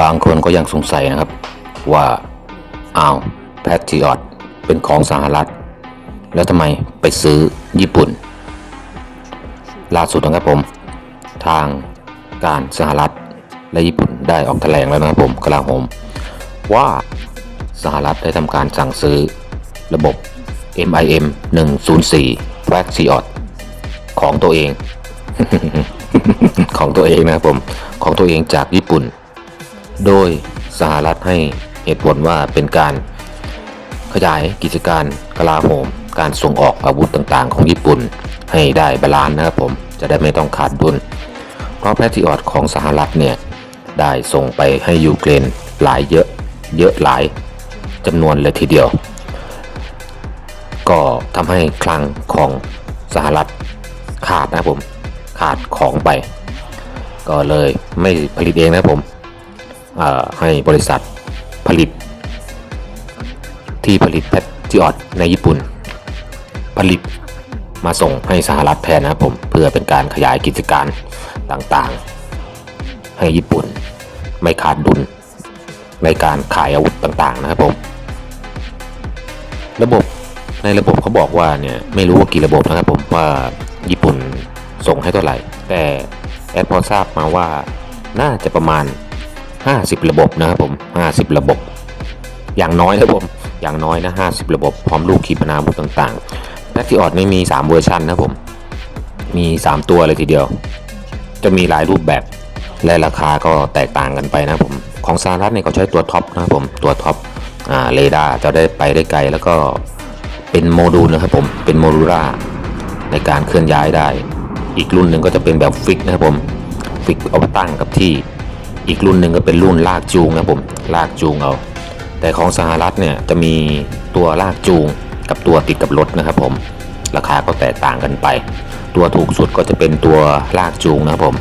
บางคนก็ยังสงสัยนะครับ ว่าอ้าวแพทริออตเป็นของสหรัฐ แล้วทำไมไปซื้อญี่ปุ่น ล่าสุดนะครับผม ทางการสหรัฐและญี่ปุ่นได้ออกแถลงแล้วนะครับผมกลาโหม ว่าสหรัฐได้ทำการสั่งซื้อระบบ MIM 104 v a c i o t ของตัวเอง ของตัวเองนะครับผม ของตัวเองจากญี่ปุ่น โดยสหรัฐให้เหตุผลว่าเป็นการขยายกิจการกลาโหม การส่งออกอาวุธต่างๆ ของญี่ปุ่น ให้ได้บาลานซ์นะครับผมจะได้ไม่ต้องขาดดุลเพราะแพทริออตของสหรัฐเนี่ยได้ส่งไปให้ยูเครนหลายเยอะเยอะหลายจำนวนเลยทีเดียว ก็ทำให้คลังของสหรัฐขาดนะผมขาดของไป ก็เลยไม่ผลิตเองนะผม ให้บริษัทผลิต ที่ผลิตแพทริออตในญี่ปุ่น ผลิตมาส่งให้สหรัฐแทนนะผมเพื่อเป็นการขยายกิจการต่างๆ ให้ญี่ปุ่นไม่ขาดดุลในการขายอาวุธต่าง ๆ นะครับผม ระบบในระบบเขาบอกว่าเนี่ยไม่รู้ว่ากี่ระบบนะครับผมว่าญี่ปุ่นส่งให้เท่าไหร่ แต่แอดพอทราบมาว่าน่าจะประมาณ 50 ระบบนะครับผม 50 ระบบ อย่างน้อยนะครับผม อย่างน้อยนะ 50 ระบบ พร้อมลูกขีปนาวุธต่างๆแพทริออตไม่มี 3 เวอร์ชันนะครับผม มี 3 ตัวเลยทีเดียว จะมีหลายรูปแบบและราคาก็แตกต่างกันไปนะครับผม ของสหรัฐเนี่ยเขาใช้ตัวท็อปนะครับผม ตัวท็อปอ่าเรดาร์จะได้ไปได้ไกลแล้วก็เป็นโมดูลนะครับผม เป็นโมดูล่าในการเคลื่อนย้ายได้ อีกรุ่นหนึ่งก็จะเป็นแบบฟิกนะครับผม ฟิกเอาตั้งกับที่ อีกรุ่นหนึ่งก็เป็นรุ่นลากจูงนะครับผมลากจูงเอา แต่ของสหรัฐเนี่ยจะมีตัวลากจูงกับตัวติดกับรถนะครับผมราคาก็แตกต่างกันไป ตัวถูกสุดก็จะเป็นตัวลากจูงนะครับผม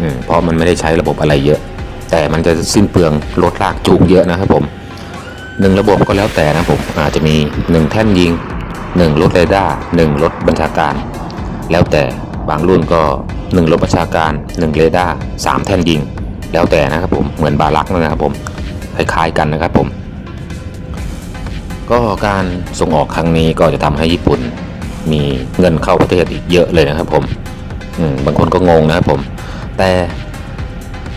อืมเพราะมันไม่ได้ใช้ระบบอะไรเยอะ แต่มันจะสิ้นเปลืองรถลากจูงเยอะนะครับผมหนึ่งระบบก็แล้วแต่นะผมอาจจะมีหนึ่งแท่นยิงหนึ่งรถเรดาร์หนึ่งรถบัญชาการ แล้วแต่บางรุ่นก็หนึ่งรถบัญชาการหนึ่งเรดาร์สามแท่นยิง แล้วแต่นะครับผมเหมือนบารักนั่นนะครับผมคล้ายๆกันนะครับผม ก็การส่งออกครั้งนี้ก็จะทำให้ญี่ปุ่นมีเงินเข้าประเทศอีกเยอะเลยนะครับผมอืมบางคนก็งงนะครับผม แต่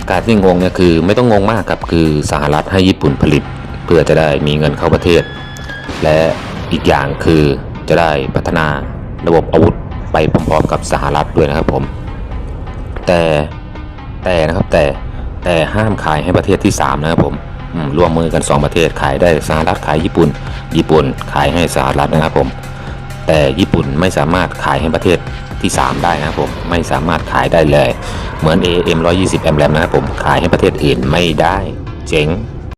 การที่งงเนี่ยคือไม่ต้องงงมากครับคือสหรัฐให้ญี่ปุ่นผลิต เพื่อจะได้มีเงินเข้าประเทศ และอีกอย่างคือจะได้พัฒนาระบบอาวุธไปพร้อมๆกับสหรัฐด้วยนะครับผม แต่แต่นะครับแต่ แต่ห้ามขายให้ประเทศที่ 3 นะครับผมร่วมมือกัน 2 ประเทศขายได้สหรัฐขายญี่ปุ่น ญี่ปุ่นขายให้สหรัฐนะครับผม แต่ญี่ปุ่นไม่สามารถขายให้ประเทศที่ 3 ได้นะครับผมไม่สามารถขายได้เลย เหมือน AM 120 m RAM นะครับผมขายให้ประเทศอื่นไม่ได้ เจ๋ง